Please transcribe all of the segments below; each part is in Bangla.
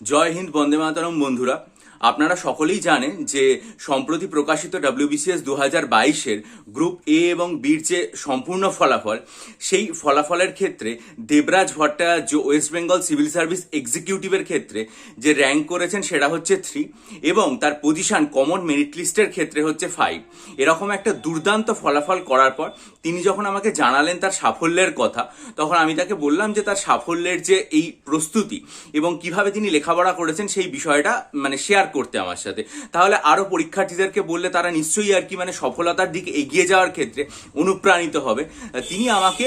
জয় হিন্দ বন্দে মাতরম বন্ধুরা। আপনারা সকলেই জানেন যে সম্প্রতি প্রকাশিত ডাব্লিউবিসিএস দু হাজার বাইশের গ্রুপ এ এবং বির যে সম্পূর্ণ ফলাফল, সেই ফলাফলের ক্ষেত্রে Debraj Bhattacharya West Bengal civil service এক্সিকিউটিভের ক্ষেত্রে যে র্যাঙ্ক করেছেন সেটা হচ্ছে থ্রি এবং তার পজিশন কমন মেরিট লিস্টের ক্ষেত্রে হচ্ছে ফাইভ এরকম একটা দুর্দান্ত ফলাফল করার পর তিনি যখন আমাকে জানালেন তার সাফল্যের কথা, তখন আমি তাকে বললাম যে তার সাফল্যের যে এই প্রস্তুতি এবং কীভাবে তিনি লেখাপড়া করেছেন সেই বিষয়টা মানে শেয়ার করতে আমার সাথে। তাহলে আরও পরীক্ষার্থীদেরকে বললে তারা নিশ্চয়ই আর কি মানে সফলতার দিকে এগিয়ে যাওয়ার ক্ষেত্রে অনুপ্রাণিত হবে। তিনি আমাকে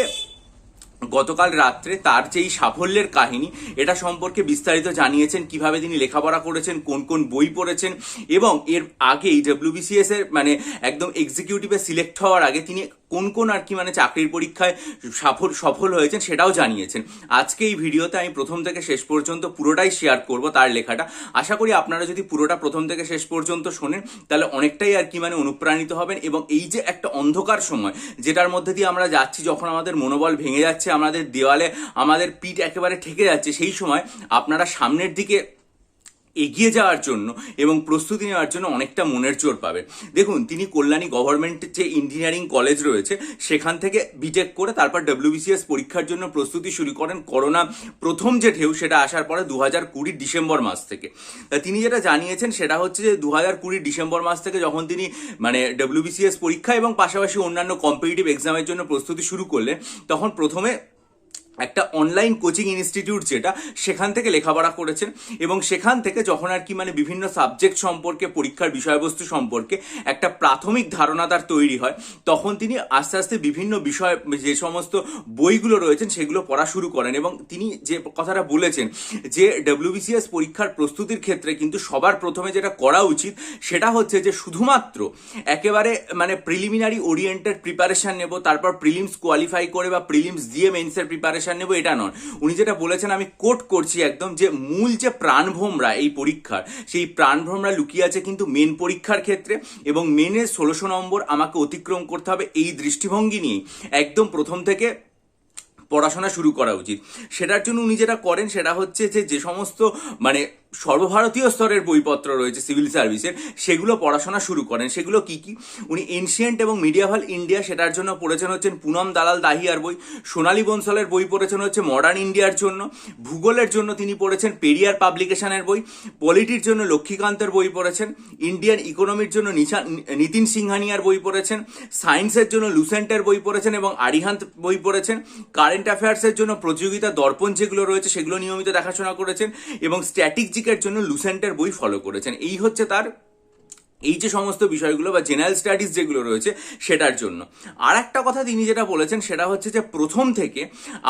গতকাল রাত্রে তার যে এই সাফল্যের কাহিনী, এটা সম্পর্কে বিস্তারিত জানিয়েছেন, কীভাবে তিনি লেখাপড়া করেছেন, কোন কোন বই পড়েছেন, এবং এর আগেই ডব্লিউবিসিএস এর মানে একদম এক্সিকিউটিভে সিলেক্ট হওয়ার আগে তিনি কোন কোন আর কি মানে চাকরির পরীক্ষায় সফল সফল হয়েছেন সেটাও জানিয়েছেন। আজকে এই ভিডিওতে আমি প্রথম থেকে শেষ পর্যন্ত পুরোটাই শেয়ার করব তার লেখাটা। আশা করি আপনারা যদি পুরোটা প্রথম থেকে শেষ পর্যন্ত শোনেন, তাহলে অনেকটাই আর কি মানে অনুপ্রাণিত হবেন এবং এই যে একটা অন্ধকার সময়, যেটার মধ্যে দিয়ে আমরা যাচ্ছি, যখন আমাদের মনোবল ভেঙে যাচ্ছে, আমাদের দেওয়ালে আমাদের পিঠ একেবারে ঠেকে যাচ্ছে, সেই সময় আপনারা সামনের দিকে এগিয়ে যাওয়ার জন্য এবং প্রস্তুতি নেওয়ার জন্য অনেকটা মনের জোর পাবে। দেখুন, তিনি কল্যাণী গভর্নমেন্টের যে ইঞ্জিনিয়ারিং কলেজ রয়েছে, সেখান থেকে বিটেক করে তারপর ডব্লিউবিসিএস পরীক্ষার জন্য প্রস্তুতি শুরু করেন করোনা প্রথম যে ঢেউ, সেটা আসার পরে দু হাজার কুড়ি ডিসেম্বর মাস থেকে। তিনি যেটা জানিয়েছেন, সেটা হচ্ছে যে দু হাজার কুড়ি ডিসেম্বর মাস থেকে যখন তিনি মানে ডব্লিউবিসিএস পরীক্ষা এবং পাশাপাশি অন্যান্য কম্পিটিটিভ এক্সামের জন্য প্রস্তুতি শুরু করলেন, তখন প্রথমে একটা অনলাইন কোচিং ইনস্টিটিউট যেটা সেখান থেকে লেখাপড়া করেছেন এবং সেখান থেকে যখন আর কি মানে বিভিন্ন সাবজেক্ট সম্পর্কে, পরীক্ষার বিষয়বস্তু সম্পর্কে একটা প্রাথমিক ধারণা তার তৈরি হয়, তখন তিনি আস্তে আস্তে বিভিন্ন বিষয়, যে সমস্ত বইগুলো রয়েছেন সেগুলো পড়া শুরু করেন এবং তিনি যে কথাটা বলেছেন যে ডব্লিউবিসিএস পরীক্ষার প্রস্তুতির ক্ষেত্রে কিন্তু সবার প্রথমে যেটা করা উচিত সেটা হচ্ছে যে শুধুমাত্র একেবারে মানে প্রিলিমিনারি ওরিয়েন্টেড প্রিপারেশন নেব, তারপর প্রিলিমস কোয়ালিফাই করে বা প্রিলিমস দিয়ে মেন্সের প্রিপারেশন নেব, এটা নন উনি যেটা বলেছেন, আমি কোট করছি একদম যে মূল যে প্রাণভোমরা এই পরীক্ষার, সেই প্রাণভোমরা লুকিয়ে আছে কিন্তু মেন পরীক্ষার ক্ষেত্রে এবং মেনের ষোলোশো নম্বর আমাকে অতিক্রম করতে হবে এই দৃষ্টিভঙ্গি নিয়ে একদম প্রথম থেকে পড়াশোনা শুরু করা উচিত। সেটার জন্য উনি যেটা করেন সেটা হচ্ছে যে যে সমস্ত মানে সর্বভারতীয় স্তরের বইপত্র রয়েছে সিভিল সার্ভিসের, সেগুলো পড়াশোনা শুরু করেন। সেগুলো কি কি? উনি এনশিয়েন্ট এবং মিডিয়াভাল ইন্ডিয়া সেটার জন্য পড়েছেন হচ্ছেন পুনম দালাল দাহিয়ার বই, সোনালী বনসলের বই পড়েছেন হচ্ছে মডার্ন ইন্ডিয়ার জন্য, ভূগোলের জন্য তিনি পড়েছেন পেরিয়ার পাবলিকেশনের বই, পলিটির জন্য লক্ষ্মীকান্তের বই পড়েছেন ইন্ডিয়ান ইকোনমির জন্য নিশা- নিতিন সিংহানিয়ার বই পড়েছেন সায়েন্সের জন্য লুসেন্টের বই পড়েছেন এবং আরিহান্ত বই পড়েছেন কারেন্ট অ্যাফেয়ার্সের জন্য প্রতিযোগিতা দর্পণ যেগুলো রয়েছে সেগুলো নিয়মিত দেখাশোনা করেছেন এবং স্ট্র্যাটেজিকের জন্য লুসেন্টের বই ফলো করেছেন। এই হচ্ছে তার এই যে সমস্ত বিষয়গুলো বা জেনারেল স্টাডিজ যেগুলো রয়েছে সেটার জন্য। আর একটা কথা তিনি যেটা বলেছেন সেটা হচ্ছে যে প্রথম থেকে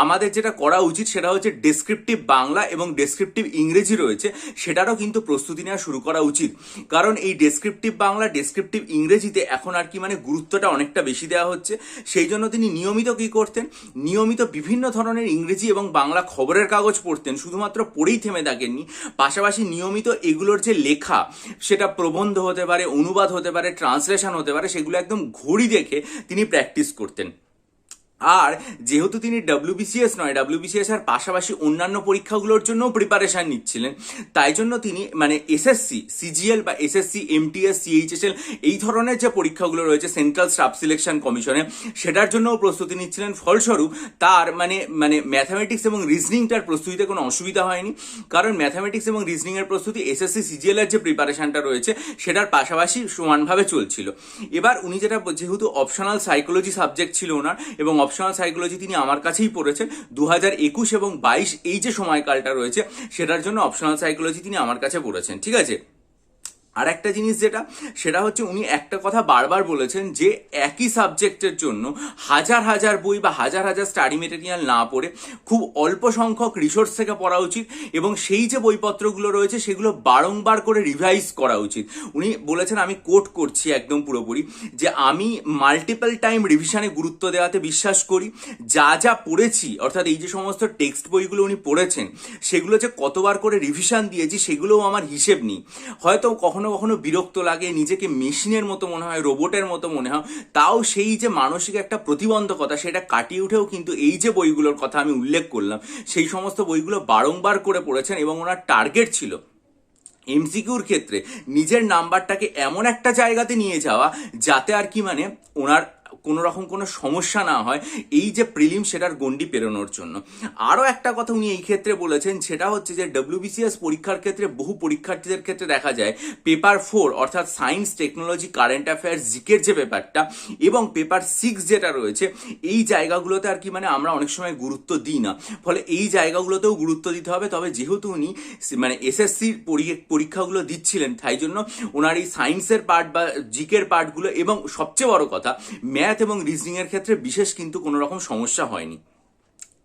আমাদের যেটা করা উচিত সেটা হচ্ছে ডেসক্রিপটিভ বাংলা এবং ডেসক্রিপটিভ ইংরেজি রয়েছে, সেটারও কিন্তু প্রস্তুতি নেওয়া শুরু করা উচিত। কারণ এই ডেসক্রিপটিভ বাংলা ডেসক্রিপটিভ ইংরেজিতে এখন আর কি মানে গুরুত্বটা অনেকটা বেশি দেওয়া হচ্ছে। সেই জন্য তিনি নিয়মিত কি করতেন? নিয়মিত বিভিন্ন ধরনের ইংরেজি এবং বাংলা খবরের কাগজ পড়তেন, শুধুমাত্র পড়েই থেমে থাকেননি। পাশাপাশি নিয়মিত এগুলোর যে লেখা, সেটা প্রবন্ধ হতে পারে অনুবাদ হতে পারে ট্রান্সলেশন হতে পারে সেগুলো একদম ঘড়ি দেখে তিনি প্র্যাকটিস করতেন। আর যেহেতু তিনি ডাব্লিউবিসিএস নয় ডাব্লিউবিসিএস এর পাশাপাশি অন্যান্য পরীক্ষাগুলোর জন্য প্রিপারেশন নিচ্ছিলেন। তাই জন্য তিনি মানে এসএসসি সিজিএল বা এসএসসি এমটিএস সিএইচএসএল এই ধরনের যে পরীক্ষাগুলো রয়েছে সেন্ট্রাল স্টাফ সিলেকশন কমিশনে সেটার জন্যও প্রস্তুতি নিচ্ছিলেন। ফলস্বরূপ তার মানে মানে ম্যাথামেটিক্স এবং রিজনিংটার প্রস্তুতিতে কোনো অসুবিধা হয়নি। কারণ ম্যাথামেটিক্স এবং রিজনিং এর প্রস্তুতি এসএসসি সিজিএল এর যে প্রিপারেশনটা রয়েছে, সেটার পাশাপাশি সমানভাবে চলছিল। এবার উনি যেটা, যেহেতু অপশনাল সাইকোলজি সাবজেক্ট ছিল ওনার এবং অপশনাল সাইকোলজি তিনি আমার কাছেই পড়েছেন দু হাজার একুশ এবং বাইশ এই যে সময়কালটা রয়েছে, সেটার জন্য অপশনাল সাইকোলজি তিনি আমার কাছে পড়েছেন, ঠিক আছে? আর একটা জিনিস যেটা, সেটা হচ্ছে উনি একটা কথা বারবার বলেছেন যে একই সাবজেক্টের জন্য হাজার হাজার বই বা হাজার হাজার স্টাডি মেটেরিয়াল না পড়ে খুব অল্প সংখ্যক রিসোর্স থেকে পড়া উচিত এবং সেই যে বইপত্রগুলো রয়েছে সেগুলো বারংবার করে রিভাইজ করা উচিত। উনি বলেছেন, আমি কোট করছি একদম পুরোপুরি, যে আমি মাল্টিপল টাইম রিভিশনে গুরুত্ব দেওয়াতে বিশ্বাস করি, যা যা পড়েছি, অর্থাৎ এই যে সমস্ত টেক্সট বইগুলো উনি পড়েছেন, সেগুলো যে কতবার করে রিভিশন দিয়েছি সেগুলোও আমার হিসেব নেই। হয়তো কখনো কখনো কখনো বিরক্ত লাগে, নিজেকে মেশিনের মতো মনে হয়, রোবটের মতো মনে হয়। তাও সেই যে মানসিক একটা প্রতিবন্ধকতা, সেটা কাটিয়ে উঠেও কিন্তু এই যে বইগুলোর কথা আমি উল্লেখ করলাম, সেই সমস্ত বইগুলো বারংবার করে পড়েছেন এবং ওনার টার্গেট ছিল এমসিকিউর ক্ষেত্রে নিজের নাম্বারটাকে এমন একটা জায়গাতে নিয়ে যাওয়া, যাতে আর কি মানে ওনার কোনো রকম কোনো সমস্যা না হয়, এই যে প্রিলিম সেটার গন্ডি পেরোনোর জন্য। আরও একটা কথা উনি এই ক্ষেত্রে বলেছেন, সেটা হচ্ছে যে ডব্লিউবিসিএস পরীক্ষার ক্ষেত্রে বহু পরীক্ষার্থীদের ক্ষেত্রে দেখা যায়, পেপার ফোর অর্থাৎ সায়েন্স, টেকনোলজি, কারেন্ট অ্যাফেয়ার্স, জিকের যে পেপারটা এবং পেপার সিক্স যেটা রয়েছে, এই জায়গাগুলোতে আর কি মানে আমরা অনেক সময় গুরুত্ব দিই না। ফলে এই জায়গাগুলোতেও গুরুত্ব দিতে হবে। তবে যেহেতু উনি মানে এসএসসির পরীক্ষাগুলো দিচ্ছিলেন, তাই জন্য ওনার এই সায়েন্সের পার্ট বা জিকের পার্টগুলো এবং সবচেয়ে বড় কথা, ম্যাথ এবং রিজনিং এর ক্ষেত্রে বিশেষ কিন্তু কোনো রকম সমস্যা হয়নি।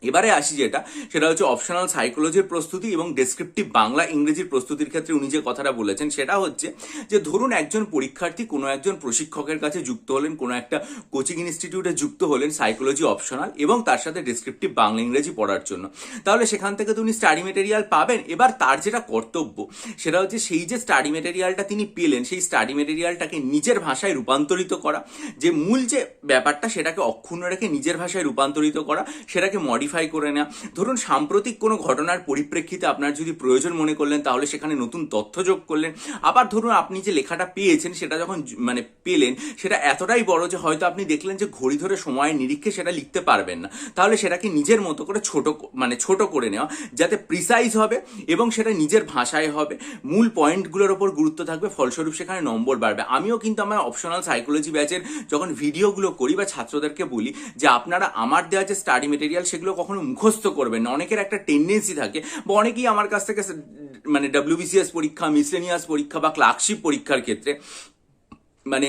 এবারে আসি যেটা, সেটা হচ্ছে অপশনাল সাইকোলজির প্রস্তুতি এবং ডেসক্রিপটিভ বাংলা ইংরেজির প্রস্তুতির ক্ষেত্রে উনি যে কথাটা বলেছেন, সেটা হচ্ছে যে ধরুন একজন পরীক্ষার্থী কোনো একজন প্রশিক্ষকের কাছে যুক্ত হলেন, কোনো একটা কোচিং ইনস্টিটিউটে যুক্ত হলেন সাইকোলজি অপশনাল এবং তার সাথে ডেসক্রিপটিভ বাংলা ইংরেজি পড়ার জন্য। তাহলে সেখান থেকে তো উনি স্টাডি মেটেরিয়াল পাবেন। এবার তার যেটা কর্তব্য, সেটা হচ্ছে সেই যে স্টাডি মেটেরিয়ালটা তিনি পেলেন, সেই স্টাডি মেটেরিয়ালটাকে নিজের ভাষায় রূপান্তরিত করা, যে মূল যে ব্যাপারটা, সেটাকে অক্ষুণ্ণ রেখে নিজের ভাষায় রূপান্তরিত করা, সেটাকে মডিফাই করে নেওয়া ধরুন, সাম্প্রতিক কোনো ঘটনার পরিপ্রেক্ষিতে আপনার যদি প্রয়োজন মনে করলেন, তাহলে সেখানে নতুন তথ্য যোগ করলেন। আবার ধরুন, আপনি যে লেখাটা পেয়েছেন, সেটা যখন মানে পেলেন, সেটা এতটাই বড় যে হয়তো আপনি দেখলেন যে ঘড়ি ধরে সময়ের নিরীক্ষে সেটা লিখতে পারবেন না। তাহলে সেটাকে নিজের মতো করে ছোট মানে ছোট করে নেওয়া, যাতে প্রিসাইজ হবে এবং সেটা নিজের ভাষায় হবে। মূল পয়েন্টগুলোর ওপর গুরুত্ব থাকবে, ফলস্বরূপ সেখানে নম্বর বাড়বে। আমিও কিন্তু আমার অপশনাল সাইকোলজি ব্যাচের যখন ভিডিওগুলো করি বা ছাত্রদেরকে বলি, যে আপনারা আমার দেওয়া যে স্টাডি মেটেরিয়াল সেগুলো কখনো মুখস্থ করবেন না। অনেকের একটা টেন্ডেন্সি থাকে, বা অনেকেই আমার কাছ থেকে মানে ডাব্লিউবিসিএস পরীক্ষা মিসলেনিয়াস পরীক্ষা বা ক্লার্কশিপ পরীক্ষার ক্ষেত্রে মানে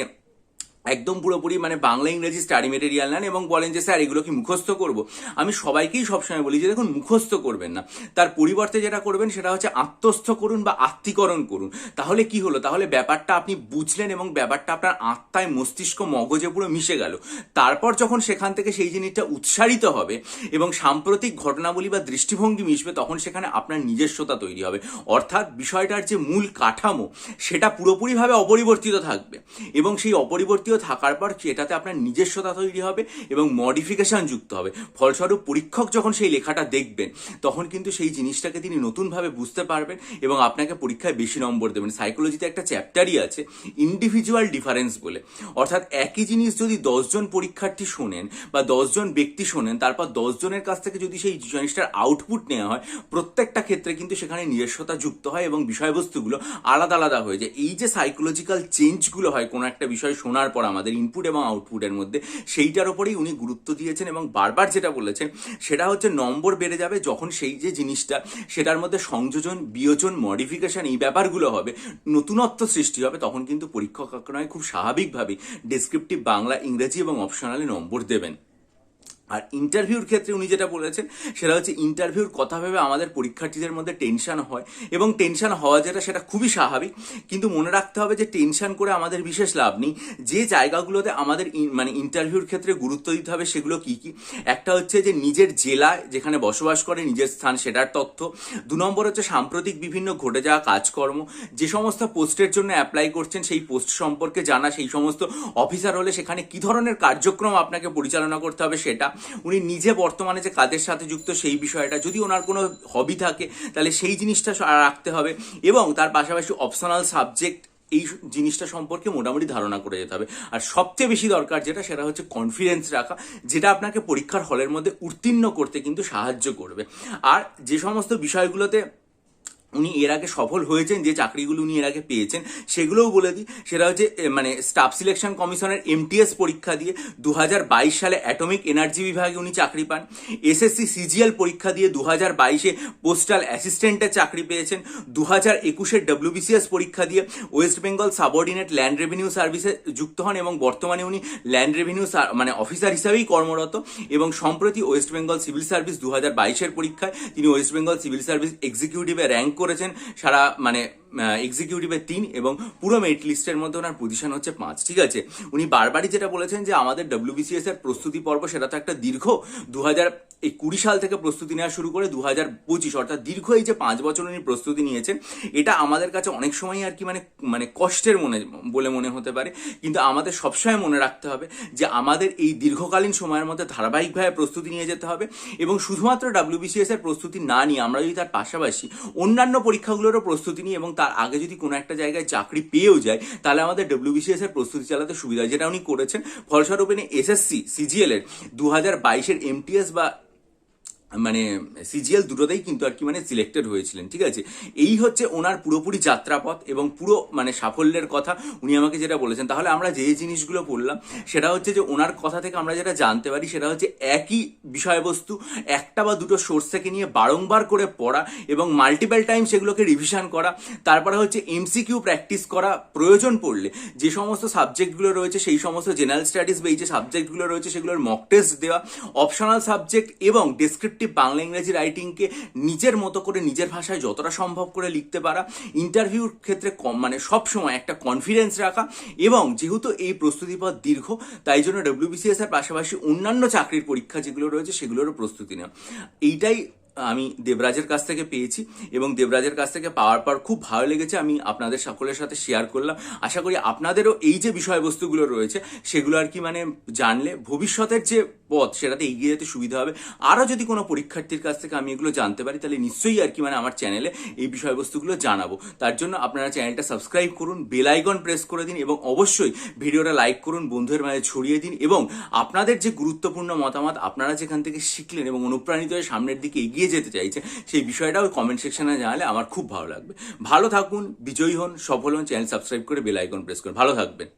একদম পুরোপুরি মানে বাংলা, ইংরেজি স্টাডি মেটেরিয়াল নেন এবং বলেন যে, স্যার, এগুলো কি মুখস্থ করব? আমি সবাইকেই সবসময় বলি যে, দেখুন, মুখস্থ করবেন না। তার পরিবর্তে যেটা করবেন, সেটা হচ্ছে আত্মস্থ করুন বা আত্মীকরণ করুন। তাহলে কি হলো? তাহলে ব্যাপারটা আপনি বুঝলেন এবং ব্যাপারটা আপনার আত্মায় মস্তিষ্ক মগজে পুরো মিশে গেল। তারপর যখন সেখান থেকে সেই জিনিসটা উৎসারিত হবে এবং সাম্প্রতিক ঘটনাবলী বা দৃষ্টিভঙ্গি মিশবে, তখন সেখানে আপনার নিজস্বতা তৈরি হবে। অর্থাৎ বিষয়টার যে মূল কাঠামো, সেটা পুরোপুরিভাবে অপরিবর্তিত থাকবে এবং সেই অপরিবর্তিত থাকার পর সেটাতে আপনার নিজস্বতা তৈরি হবে এবং মডিফিকেশন যুক্ত হবে? ফলস্বরূপ পরীক্ষক যখন সেই লেখাটা দেখবেন, তখন কিন্তু সেই জিনিসটাকে তিনি নতুনভাবে বুঝতে পারবেন এবং আপনাকে পরীক্ষায় বেশি নম্বর দেবেন। সাইকোলজিতে একটা চ্যাপ্টারই আছে ইন্ডিভিজুয়াল ডিফারেন্স বলে। অর্থাৎ একই জিনিস যদি দশজন পরীক্ষার্থী শোনেন বা দশজন ব্যক্তি শোনেন, তারপর দশজনের কাছ থেকে যদি সেই জিনিসটার আউটপুট নেওয়া হয়, প্রত্যেকটা ক্ষেত্রে কিন্তু সেখানে নিজস্বতা যুক্ত হয় এবং বিষয়বস্তুগুলো আলাদা আলাদা হয়ে যায়। এই যে সাইকোলজিক্যাল চেঞ্জগুলো হয় কোনো একটা বিষয় শোনার পর আমাদের ইনপুট এবং আউটপুটের মধ্যে, সেইটার ওপরেই উনি গুরুত্ব দিয়েছেন এবং বারবার যেটা বলেছেন, সেটা হচ্ছে নম্বর বেড়ে যাবে যখন সেই যে জিনিসটা, সেটার মধ্যে সংযোজন, বিয়োজন মডিফিকেশন এই ব্যাপারগুলো হবে, নতুনত্ব সৃষ্টি হবে, তখন কিন্তু পরীক্ষক নয় খুব স্বাভাবিকভাবেই ডেসক্রিপটিভ বাংলা, ইংরেজি এবং অপশনালি নম্বর দেবেন। আর ইন্টারভিউর ক্ষেত্রে উনি যেটা বলেছেন, সেটা হচ্ছে ইন্টারভিউর কথা ভেবে আমাদের পরীক্ষার্থীদের মধ্যে টেনশন হয় এবং টেনশন হওয়া যেটা, সেটা খুবই স্বাভাবিক। কিন্তু মনে রাখতে হবে যে টেনশন করে আমাদের বিশেষ লাভ নেই। যে জায়গাগুলোতে আমাদের মানে ইন্টারভিউর ক্ষেত্রে গুরুত্ব দিতে হবে, সেগুলো কি কি? একটা হচ্ছে যে নিজের জেলায় যেখানে বসবাস করে, নিজের স্থান, সেটার তথ্য। দু নম্বর হচ্ছে সাম্প্রতিক বিভিন্ন ঘটে যাওয়া কাজকর্ম। যে সমস্ত পোস্টের জন্য অ্যাপ্লাই করছেন, সেই পোস্ট সম্পর্কে জানা, সেই সমস্ত অফিসার হলে সেখানে কি ধরনের কার্যক্রম আপনাকে পরিচালনা করতে হবে, সেটা। উনি নিজে বর্তমানে যে কাজের সাথে যুক্ত সেই বিষয়টা, যদি ওনার কোনো হবি থাকে, তাহলে সেই জিনিসটা রাখতে হবে এবং তার পাশাপাশি অপশনাল সাবজেক্ট এই জিনিসটা সম্পর্কে মোটামুটি ধারণা করে যেতে হবে। আর সবচেয়ে বেশি দরকার যেটা, সেটা হচ্ছে কনফিডেন্স রাখা, যেটা আপনাকে পরীক্ষার হলের মধ্যে উত্তীর্ণ করতে কিন্তু সাহায্য করবে। আর যে সমস্ত বিষয়গুলোতে উনি এর আগে সফল হয়েছেন, যে চাকরিগুলো উনি এর আগে পেয়েছেন, সেগুলোও বলে দিই। সেটা হচ্ছে মানে স্টাফ সিলেকশন কমিশনের এমটিএস পরীক্ষা দিয়ে দু হাজার বাইশ সালে অ্যাটমিক এনার্জি বিভাগে উনি চাকরি পান। এসএসসি সিজিএল পরীক্ষা দিয়ে দু হাজার বাইশে পোস্টাল অ্যাসিস্ট্যান্টের চাকরি পেয়েছেন। দু হাজার একুশের ডব্লিউবিসিএস পরীক্ষা দিয়ে West Bengal subordinate land revenue সার্ভিসে যুক্ত হন এবং বর্তমানে উনি ল্যান্ড রেভিনিউ মানে অফিসার হিসাবেই কর্মরত এবং সম্প্রতি ওয়েস্ট বেঙ্গল সিভিল সার্ভিস দু হাজার বাইশের পরীক্ষায় তিনি ওয়েস্ট বেঙ্গল সিভিল সার্ভিস এক্সিকিউটিভে র্যাঙ্ক করেছেন সারা মানে এক্সিকিউটিভের তিন এবং পুরো মেরিট লিস্টের মধ্যে ওনার পজিশন হচ্ছে পাঁচ, ঠিক আছে? উনি বারবারই যেটা বলেছেন যে আমাদের ডব্লিউবিসিএস এর প্রস্তুতি পর্ব সেটা তো একটা দীর্ঘ দু হাজার এই কুড়ি সাল থেকে প্রস্তুতি নেওয়া শুরু করে দু হাজার পঁচিশ, অর্থাৎ দীর্ঘ এই যে পাঁচ বছর উনি প্রস্তুতি নিয়েছেন, এটা আমাদের কাছে অনেক সময় আর কি মানে মানে কষ্টের মনে, বলে মনে হতে পারে। কিন্তু আমাদের সবসময় মনে রাখতে হবে যে আমাদের এই দীর্ঘকালীন সময়ের মধ্যে ধারাবাহিকভাবে প্রস্তুতি নিয়ে যেতে হবে এবং শুধুমাত্র ডাব্লিউবিসিএস এর প্রস্তুতি না নিয়ে আমরা যদি তার পাশাপাশি অন্যান্য পরীক্ষাগুলোরও প্রস্তুতি নিই এবং তার আগে যদি কোনো একটা জায়গায় চাকরি পেয়েও যায়, তাহলে আমাদের ডব্লিউবিসিএস এর প্রস্তুতি চালাতে সুবিধা হয়। যেটা উনি করেছেন, ফলস্বরূপ এসএসসি সিজিএল এর। দু হাজার বাইশের এমটিএস বা মানে সিজিএল দুটোতেই কিন্তু আর কি মানে সিলেক্টেড হয়েছিলেন, ঠিক আছে? এই হচ্ছে ওনার পুরোপুরি যাত্রাপথ এবং পুরো মানে সাফল্যের কথা উনি আমাকে যেটা বলেছেন। তাহলে আমরা যে জিনিসগুলো পড়লাম সেটা হচ্ছে যে ওনার কথা থেকে আমরা যেটা জানতে পারি, সেটা হচ্ছে একই বিষয়বস্তু, একটা বা দুটো সোর্স থেকে নিয়ে বারংবার করে পড়া এবং মাল্টিপল টাইম সেগুলোকে রিভিশন করা, তারপরে হচ্ছে এমসিকিউ প্র্যাকটিস করা প্রয়োজন পড়লে, যে সমস্ত সাবজেক্টগুলো রয়েছে, সেই সমস্ত জেনারেল স্টাডিজ বা এই যে সাবজেক্টগুলো রয়েছে, সেগুলোর মক টেস্ট দেওয়া অপশনাল সাবজেক্ট এবং ডেসক্রিপটিভ বাংলা ইংরেজি রাইটিংকে নিজের মতো করে নিজের ভাষায় যতটা সম্ভব করে লিখতে পারা ইন্টারভিউর ক্ষেত্রে কম মানে সবসময় একটা কনফিডেন্স রাখা এবং যেহেতু এই প্রস্তুতি পথ দীর্ঘ, তাই জন্য ডব্লিউবিসিএস এর পাশাপাশি অন্যান্য চাকরির পরীক্ষা যেগুলো রয়েছে সেগুলোরও প্রস্তুতি নেওয়া। এইটাই আমি দেবরাজের কাছ থেকে পেয়েছি এবং দেবরাজের কাছ থেকে পাওয়ার পর খুব ভালো লেগেছে, আমি আপনাদের সকলের সাথে শেয়ার করলাম। আশা করি আপনাদেরও এই যে বিষয়বস্তুগুলো রয়েছে, সেগুলো আর কি মানে জানলে ভবিষ্যতের যে পথ, সেটাতে এগিয়ে যেতে সুবিধা হবে। আরও যদি কোনো পরীক্ষার্থীর কাছ থেকে আমি এগুলো জানতে পারি, তাহলে নিশ্চয়ই আর কি মানে আমার চ্যানেলে এই বিষয়বস্তুগুলো জানাব। তার জন্য আপনারা চ্যানেলটা সাবস্ক্রাইব করুন, বেল আইকন প্রেস করে দিন এবং অবশ্যই ভিডিওটা লাইক করুন, বন্ধুদের মাঝে ছড়িয়ে দিন এবং আপনাদের যে গুরুত্বপূর্ণ মতামত আপনারা যেখান থেকে শিখলেন এবং অনুপ্রাণিত হয়ে সামনের দিকে এগিয়ে যেতে চাইছে সেই বিষয়টাও কমেন্ট সেকশনে জানালে আমার খুব ভালো লাগবে। ভালো থাকুন, বিজয়ী হন, সফল হন, চ্যানেল সাবস্ক্রাইব করে বেল আইকন প্রেস করুন। ভালো থাকবেন।